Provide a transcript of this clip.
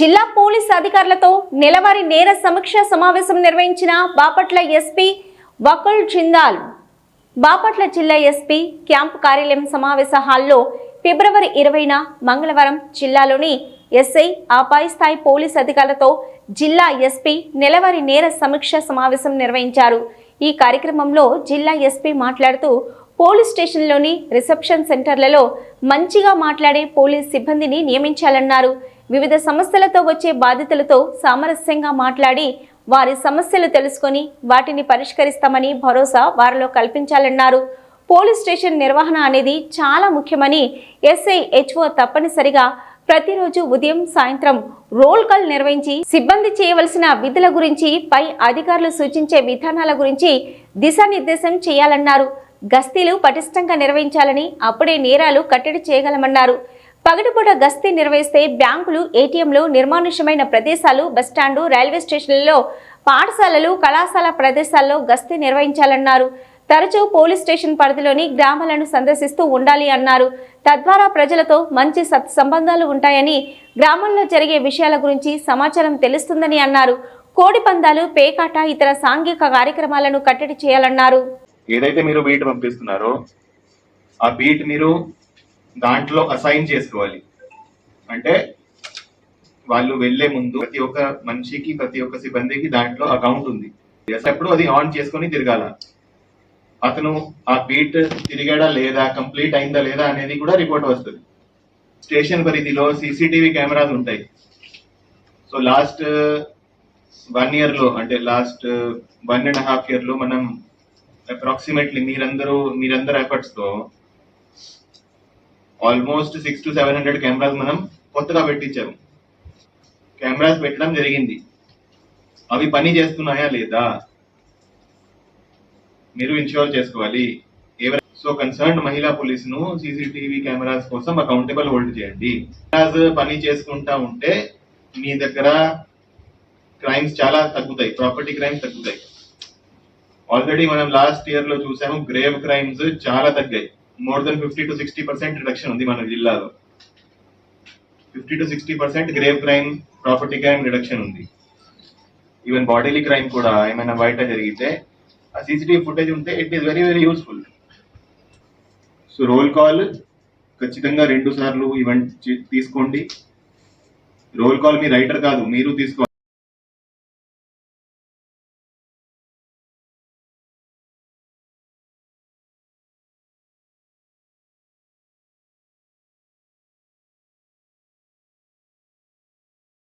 జిల్లా పోలీస్ అధికారులతో నెలవారీ నేర సమీక్ష సమావేశం నిర్వహించిన బాపట్ల ఎస్పీ వకుల్ జిందాల్ బాపట్ల జిల్లా ఎస్పీ క్యాంపు కార్యాలయం సమావేశ హాల్లో ఫిబ్రవరి ఇరవైన మంగళవారం జిల్లాలోని ఎస్ఐ ఆపై స్థాయి పోలీస్ అధికారులతో జిల్లా ఎస్పీ నెలవారీ నేర సమీక్ష సమావేశం నిర్వహించారు. ఈ కార్యక్రమంలో జిల్లా ఎస్పీ మాట్లాడుతూ పోలీస్ స్టేషన్లోని రిసెప్షన్ సెంటర్లలో మంచిగా మాట్లాడే పోలీస్ సిబ్బందిని నియమించాలన్నారు. వివిధ సమస్యలతో వచ్చే బాధితులతో సామరస్యంగా మాట్లాడి వారి సమస్యలు తెలుసుకొని వాటిని పరిష్కరిస్తామని భరోసా వారిలో కల్పించాలన్నారు. పోలీస్ స్టేషన్ నిర్వహణ అనేది చాలా ముఖ్యమని ఎస్ఐ హెచ్ఓ తప్పనిసరిగా ప్రతిరోజు ఉదయం సాయంత్రం రోల్ కాల్ నిర్వహించి సిబ్బంది చేయవలసిన విధుల గురించి పై అధికారులు సూచించే విధానాల గురించి దిశానిర్దేశం చేయాలన్నారు. గస్తీలు పటిష్టంగా నిర్వహించాలని అప్పుడే నేరాలు కట్టడి చేయగలమన్నారు. పగటిపూట గస్తీ నిర్వహిస్తే బ్యాంకులు ఏటీఎంలు నిర్మానుష్యమైన ప్రదేశాలు బస్టాండు రైల్వే స్టేషన్లలో పాఠశాలలు కళాశాల ప్రదేశాల్లో గస్తీ నిర్వహించాలన్నారు. తరచూ పోలీస్ స్టేషన్ పరిధిలోని గ్రామాలను సందర్శిస్తూ ఉండాలి అన్నారు. తద్వారా ప్రజలతో మంచి సత్సంబంధాలు ఉంటాయని గ్రామంలో జరిగే విషయాల గురించి సమాచారం తెలుస్తుందని అన్నారు. కోడి పందాలు పేకాట ఇతర సాంఘిక కార్యక్రమాలను కట్టడి చేయాలన్నారు. ఏదైతే మీరు బీట్ పంపిస్తున్నారో ఆ బీట్ మీరు దాంట్లో అసైన్ చేసుకోవాలి. అంటే వాళ్ళు వెళ్ళే ముందు ప్రతి ఒక్క మనిషికి ప్రతి ఒక్క సిబ్బందికి దాంట్లో అకౌంట్ ఉంది. ఎప్పుడు అది ఆన్ చేసుకొని తిరగాల. అతను ఆ బీట్ తిరిగాడా లేదా కంప్లీట్ అయిందా లేదా అనేది కూడా రిపోర్ట్ వస్తుంది. స్టేషన్ పరిధిలో సీసీటీవీ కెమెరాలు ఉంటాయి. సో లాస్ట్ వన్ ఇయర్లో అంటే లాస్ట్ వన్ అండ్ హాఫ్ ఇయర్లో మనం అప్రాక్సిమేట్లీ మీరందరూ మీరందరూ ఎఫర్ట్స్తో almost six to seven hundred cameras మనం కొత్తగా పెట్టించాము. కెమెరాస్ పెట్టడం జరిగింది. అవి పని చేస్తున్నాయా లేదా? మీరు ఇన్ష్యూర్ చేసుకోవాలి. ఎవరైనా సో కన్సర్న్ మహిళా పోలీస్ను సీసీటీవీ కెమెరాస్ కోసం అకౌంటబుల్ హోల్డ్ చేయండి. కెమెరాస్ పని చేసుకుంటా ఉంటే మీ దగ్గర క్రైమ్స్ చాలా తగ్గుతాయి. ప్రాపర్టీ క్రైమ్స్ తగ్గుతాయి. ఆల్రెడీ మనం లాస్ట్ ఇయర్లో చూసాము గ్రేవ్ క్రైమ్స్ చాలా తగ్గాయి. More than fifty to sixty percent reduction ఉంది మన జిల్లాలో. Fifty to sixty percent grave crime property crime reduction ఉంది. ఈవెన్ బాడీలీ క్రైమ్ కూడా ఏమైనా బయట జరిగితే ఆ సీసీటీవీ ఫుటేజ్ ఉంటే it is very very useful so role call ఖచ్చితంగా రెండు సార్లు ఈవెంట్ తీసుకోండి. రోల్ కాల్ మీ రైటర్ కాదు మీరు తీసుకో